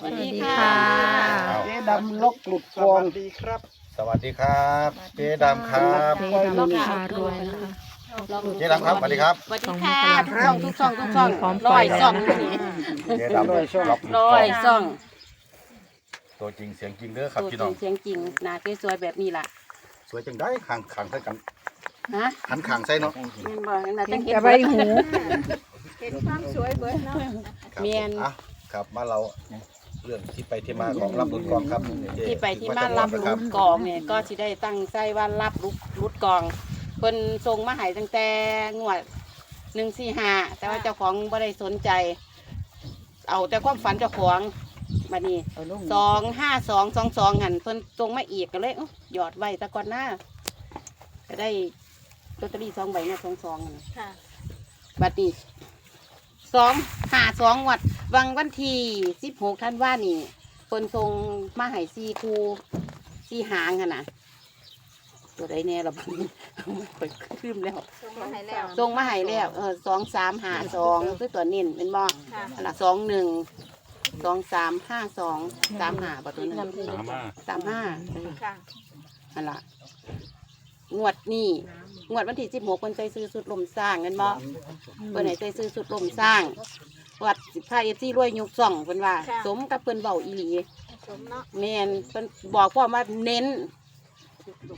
สวัสดีสวัสดีค่ะค่ะ เจ๊ดำลกหลุดสกองวัสดีครับสวัสดีครับเจ๊ดำครับเจ๊ดำพารวยนะคะเจ๊ดำครับสวัสดีครับสวัสดีค่ะทุกช่องทุกช่องทุกช่องพร้อมปร้ล่ออยยช่องแล้วนี่เจ๊ดำรับร้อยช่องตัวจริงเสียงจริงเด้อครับตัวพี่จน้ริองงเสียงจริงหน้าสวยๆแบบนี้ล่ะ สวยจังได้ขังขังใส่กันฮะหันขังใส่เนาะแม่นบ่น่าจะเห็นจะใบหูเห็นความสวยเบิดเนาะครับเมียนอะครับมาเรา เรื่องที่ไปที่มาของรับบุญกองครับเจ๊ที่ไปที่มารับนะรุดกองเนี่ยก็สิได้ตั้งใจว่ารับรุดรุดกองเพิ่นส่งมาให้ตั้งแต่งวด145แต่ว่าเจ้าของบ่ได้สนใจ เอาแต่ความฝันเจ้าของบัดนี้สองห้าสองสองสองหันเพิ่นตรงมาอีกก็เลยเอ้าหยอดไว้แตะก่อนหน้าก็ได้ลอตเตอรี่สองใบเนี่ยสองสองหั่นค่ะ บัดนี้ สองห้าสองวัดวังวันที่สิบหกท่านว่านี่เพิ่นทรงมาให้ซีคูซีหางหันนะตัวใดแน่เราบัดนี้ไปขึ้นแล้วส่งมาให้แล้วทรงมาให้แล้วเออสองสามห้าสองคือตัวนิ่นเป็นบ่ค่ะอันละสองหนึ่งสองสามห้าสองสามห้าประตูหนึ่งสามารถสามห้าค่ะอันละ งวดนี่งวดวันที่สิบหกคนใจซื้อสุดลมสร้างเงินบ่เพิ่นไหนใจซื้อสุดลมสร้างวัดสิบห้าเอซี่รวยยุกซ่องเพิ่นว่าสมกับเพิ่นเบาอีหลีสมเนาะแม่นเพิ่นบอกพ่อว่าเน้น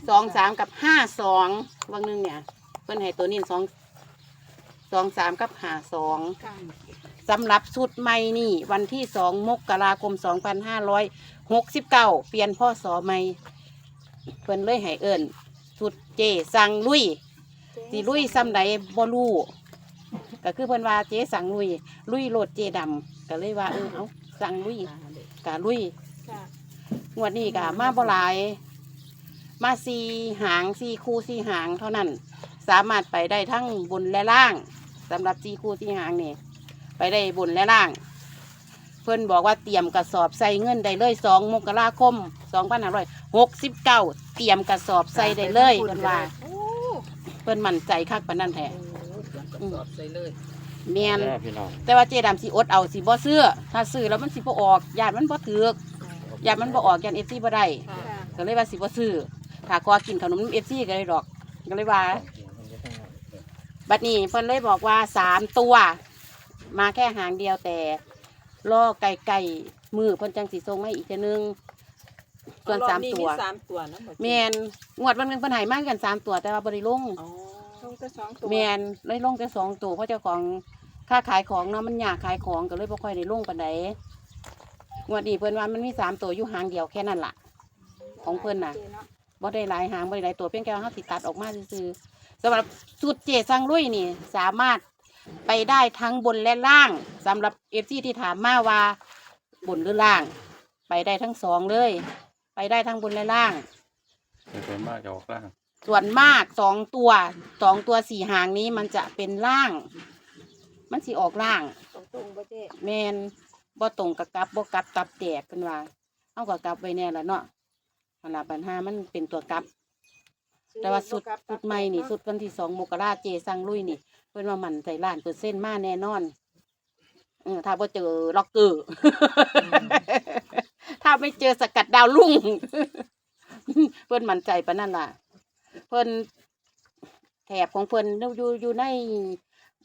สองสามกับห้าสองบางนึงเนี่ย เพิ่นให้ตัวนี้สองสองสามกับห้าสอง ค่ะสำหรับชุดใหม่นี่วันที่สองมกราคมสองพันห้าร้อยหกสิบเก้าเปลี่ยนพ่อสอใหม่เพิ่นเลยให้เอิญ ชุดเจสั่งลุยสีลุยซ้ำใดบ่รู้ก็คือเพิ่นว่าเจสั่งลุย ลุยโลดเจดำก็เลยว่าเออเอาสั่งลุยกะลุยค่ะงวดนี้กะมาบ่หลาย มาสีหางสีคู่สีหางเท่านั้น สามารถไปได้ทั้งบนและล่างสำหรับสีคู่สีหางนี่ไปได้บนและล่าง เพิ่นบอกว่าเตรียมกระสอบใส่เงินได้เลยสองมกราคมสองพันห้าร้อยหกสิบเก้าเตรียมกระสอบใส่ได้เลยเพิ่นว่าโอ้เพิ่นมั่นใจคักปานนั้นแท้อืมเมียนแม่พี่น้องแต่ว่าเจดำสิอดเอาสิบ่ซื้อถ้าซื้อแล้วมันสิบ่ออกญาติมันบ่ถือกญาติมันบ่ออกญาติเอฟซีบ่ได้ค่ะก็เลยว่าสิบ่ซื้อถ้าขอกินขนมเอฟซีก็ได้ดอกก็เลยว่า บัดนี้เพิ่นเลยบอกว่าสามตัว มาแค่หางเดียวแต่ ล่อไก่ไก่มือเพิ่นจังสีทรงมาอีกเทีนึงส่วนสามตัว สามตัวนะแมนงวดวันหนึงเพิ่นใหายมากกันสามตัวแต่ว่าบริลงลงแต่สองตัวแมนเลยลงแต่สองตัวเพราะเจ้าของค่าขายของเนาะมันยากขายของก็เลยบ่ค่อยได้ลงปานใดงวดนี้เพิ่นว่ามันมีสามตัวอยู่หางเดียวแค่นั้นล่ะ ของเพิ่นน่ะโอคเาบ่ได้หลายหางบ่ได้หลายตัวเพียงแค่ว่าเราติดตัดออกมาซื่อๆสำหรับสูตรเจสังลุยนี่ สามารถ ไปได้ทั้งบนและล่างสำหรับเอฟซีที่ถามมาว่าบนหรือล่าง ไปได้ทั้งสองเลย ไปได้ทั้งบนและล่าง เป็นมากจะออกล่างส่วนมากสองตัวสองตัวสี่หางนี้มันจะเป็นล่าง มันสิออกล่าง ตรงตรงๆบ่เจ๊แมนบ่ตรงกับกลับบ่กลับกลับแตกเป็นว่าเอากับกลับไว้แน่ละเนาะขนาดปัญหามันเป็นตัวกลับ แต่ว่าสุดสุดใหม่นี่สุดวันที่สองมกราเจสังลุยนี่ เพิ่นว่ามันใจล้านเปอร์เซ็นต์มาแน่นอนเออถ้าบ่เจอล็อกเกอร์ ถ้าไม่เจอสกัดดาวลุ่ง เพิ่นมั่นใจปานนั่นล่ะ เพิ่นแถบของเพิ่นอยู่อยู่ใน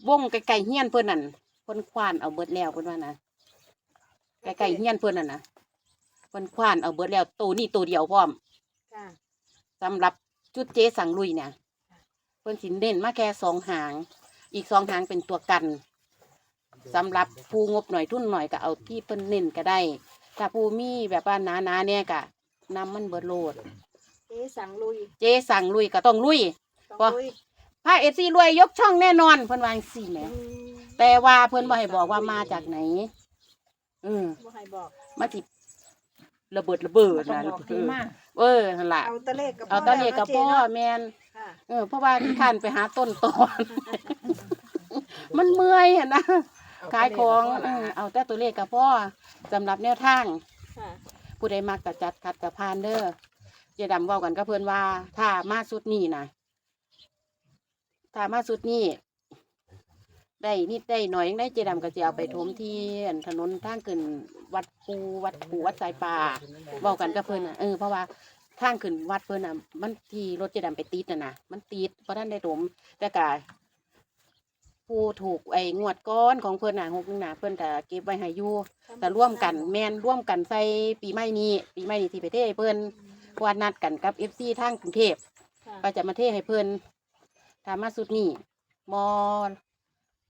วงไกลๆเฮียนเพิ่นนั่นเพิ่นควานเอาเบิดแล้วเพิ่นว่านะไกลๆเฮียนเพิ่นนั่นนะเพิ่นควานเอาเบิดแล้วตัวนี้ตัวเดียวพร้อมค่ะสำหรับจุดเจสังลุยเนี่ยเพิ่นสิเน้นมาแค่สองหาง อีกสองหางเป็นตัวกันสำหรับผู้งบหน่อยทุนหน่อยก็เอาที่เพิ่นเน้นก็ได้ ถ้าผู้มีแบบว่าหนาๆเนี่ยก็นำมันเบิดโลด เจ๊สั่งลุยเจสั่งลุยก็ต้องลุย ต้องบ่ ลุยพระเอซีรวยยกช่องแน่นอนเพิ่นวาจั่งสี่แหม อืมแต่ว่าเพิ่นบ่ให้บอกว่ามาจากไหน อืมบ่ให้บอกมาสิระเบิดระเบิดนะเออนั่นล่ะเอาตะเลขกับเอาตาเลียกับพ่อเนาะแมน ค่ะเออเพราะว่าที่ขันไปหาต้นตอน มันเมื่อยอะนะขายของเออเอาแต่ตัวเลขกับพ่อสำหรับแนวทาง ค่ะผู้ใดมักกะจัดคัดกะพานเด้อเจดำเว้ากันกับเพื่อนว่า ถ้ามาสุดนี้นะถ้ามาสุดนี้ใได้นิดได้หน่อยยังได้เจดำก็จะเอาไปถมที่อันถนนทางขึ้นวัดปูวัดปูวัดสายป่าเว้ากันกับเพิ่นน่ะเออเพราะว่า ทางขึ้นวัดเพิ่นน่ะ มันที่รถเจดำไปติดน่ะนะมันติดเพราะท่านได้ถมแต่กาผู้ถูกไอ้งวดก้อนของเพิ่นน่ะหกหนึงน่ะเพิ่นก็เก็บไว้ให้อยู่แต่ร่วมกันแม่นร่วมกันใส่ปีใหม่นี้ปีใหม่นี้ที่ไปเทให้เพิ่นเพราะว่านัดกันกับ FC ทางกรุงเทพค่ะก็จะมาเทให้เพิ่นถามมาสุดนี่มอ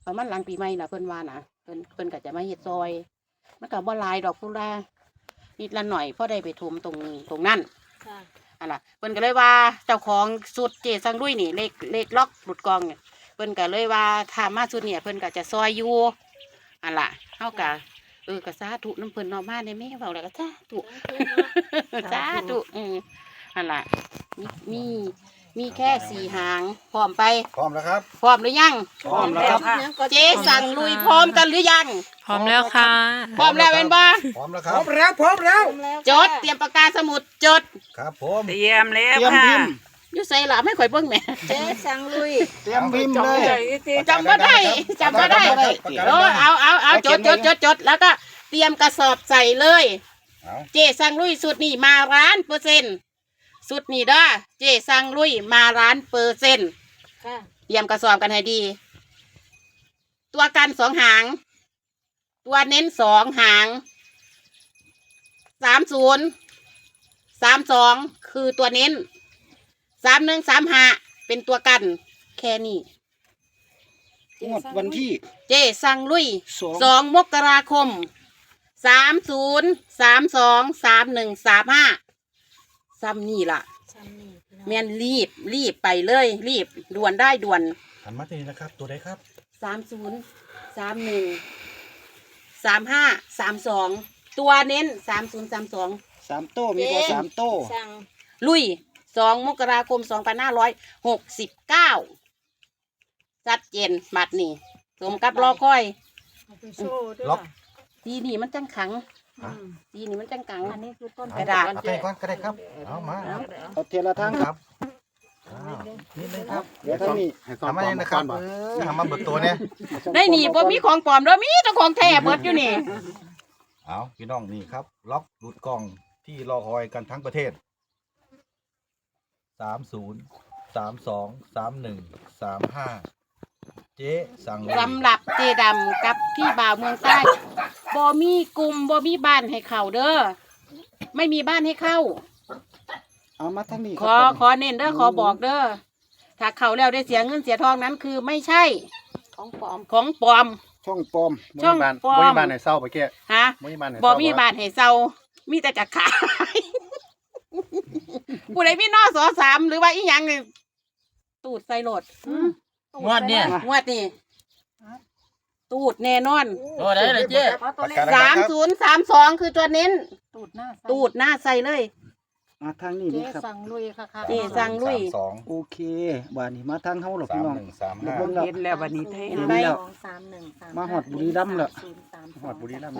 ประมาณหลังปีใหม่นะเพิ่นว่านะเพิ่นเพิ่นก็จะมาเฮ็ดซอยมันก็บ่หลายดอกพุละนิดละหน่อยพอได้ไปถมตรงตรงนั้นค่ะ อันล่ะเพิ่นก็เลยว่าเจ้าของสุดเจสังลุยนี่เลขเลขล็อกหลุดกองเนี่ยเพิ่นก็เลยว่าถามมาสุดเนี่ยเพิ่นก็จะซอยอยู่อันล่ะเฮาก็เออก็สาธุน้ำเพิ่นเนอมาในแม่เว้าแล้วก็สาธุสาธุอืมอันล่ะมีมี มีแค่สี่หางพร้อมไปพร้อมแล้วครับ พร้อมหรือยังพร้อมแล้วครับ เจ๊สั่งลุยพร้อมกันหรือยังพร้อมแล้วค่ะ พร้อมแล้วเป็นบ่พร้อมแล้วคพรัร้อบมแล้วพร้อมแล้วจดเตรียมปากกาสมุดจดครับผมเตรียมแล้วเตรียมค่ะพิมพ์อยู่ใส่หล่ะไม่ข่อยเบิ่งแหม่เจ๊สังลุยเตรียมพิมพ์เลยจำบ่ได้จำบ่ได้ปากกาโอ้เอาเอาเอาจดจดจดจดแล้วก็เตรียมกระสอบใส่เลยเอาเจสั่งลุยสุดนี่มาร้านเปอร์เซ็นต์ สุดนี่เด้อเจสั่งลุยมาร้านเปอร์เซ็นต์ค่ะเตรียมกระสอบกันให้ดี ตัวกันสองหาง ตัวเน้นสองหางสามศูนย์สามสองคือตัวเน้นสามหนึ่งสามห้าเป็นตัวกัน แค่นี้ งวดวันที่ เจสั่งลุยสอง สองมกราคมสามศูนย์สามสองสามหนึ่งสามห้า ซ้ำนี่ล่ะ ซ้ำนี่พี่น้องแม่นรีบรีบไปเลย รีบด่วนได้ด่วนหันมาทีนี้นะครับ ตัวใดครับสามศูนย์สามหนึ่งสามห้าสามสองตัวเน้นสามศูนย์สามสอง สามโต้มีตัวสามโต้สั่งลุยสองมกราคมสองพันห้าร้อยหกสิบเก้าชัดเจนบัดนี่สมกับรอคอย เอาไปโชว์ด้วยล็อกทีนี่มันจังขัง อืมทีนี่มันจังขังอันนี้คือต้นกระดาษเอาไปก่อนก็ได้ครับ เอามาเอาเอาเทละทางครับอ้าวนิดนึงครับเดี๋ยวทางนี้ทำมาเนี่ยนะครับเออทำมาเบิดตัวเนี่ยได้หนีบ่มีของปลอมเด้อมีแต่ของแท้เบิดอยู่นี่ เอาพี่น้องนี่ครับ ล็อกหลุดกล่องที่รอคอยกันทั้งประเทศสามศูนย์สามสองสามหนึ่งสามห้า เจ๊สั่งเลยสำหรับเจดำกับพี่บ่าวเมืองใต้บ่มีกลุ่มบ่มีบ้านให้เข้าเด้อไม่มีบ้านให้เข้า เอามาทางนี้ขอขอเน้นเด้อขอบอกเด้อถ้าเข้าแล้วได้เสียเงินเสียทองนั้นคือไม่ใช่ของปลอมของปลอม ช่องปลอมช่องบ้านปลอบ่มมีบ้านให้เศร้าไปแก่ฮะบ่มีบ้านให้บ่เศร้ามีบ้านให้เซามีแต่จะขายผู้ใดมีนอสอสามหรือว่าอีหยังนี่ตูดใส่โหลด งวดเนี่ย งวดนี่ตูดแน่นอนโอ้ได้เลยเจ๊เอาตัวปากเลขกาสามครับศูนย์สามสองคือตัวเน้น ตูดหน้าตูดหน้าใส่เลย มาทางนี้นี่ครับ สั่งลุยค่ะค่ะเจ๊สั่งลุย สามสองโอเคบานนี้มาทางเฮาหรอกสาพี่มน้อง หนึ่งสามห้าเบิ่งแล้วเห็นแล้ววันนี้เท่ เห็นแล้วสามหนึ่งสามมาหอดบุรีรัมย์แล้วศูนย์สามหอดบุรีรัมย์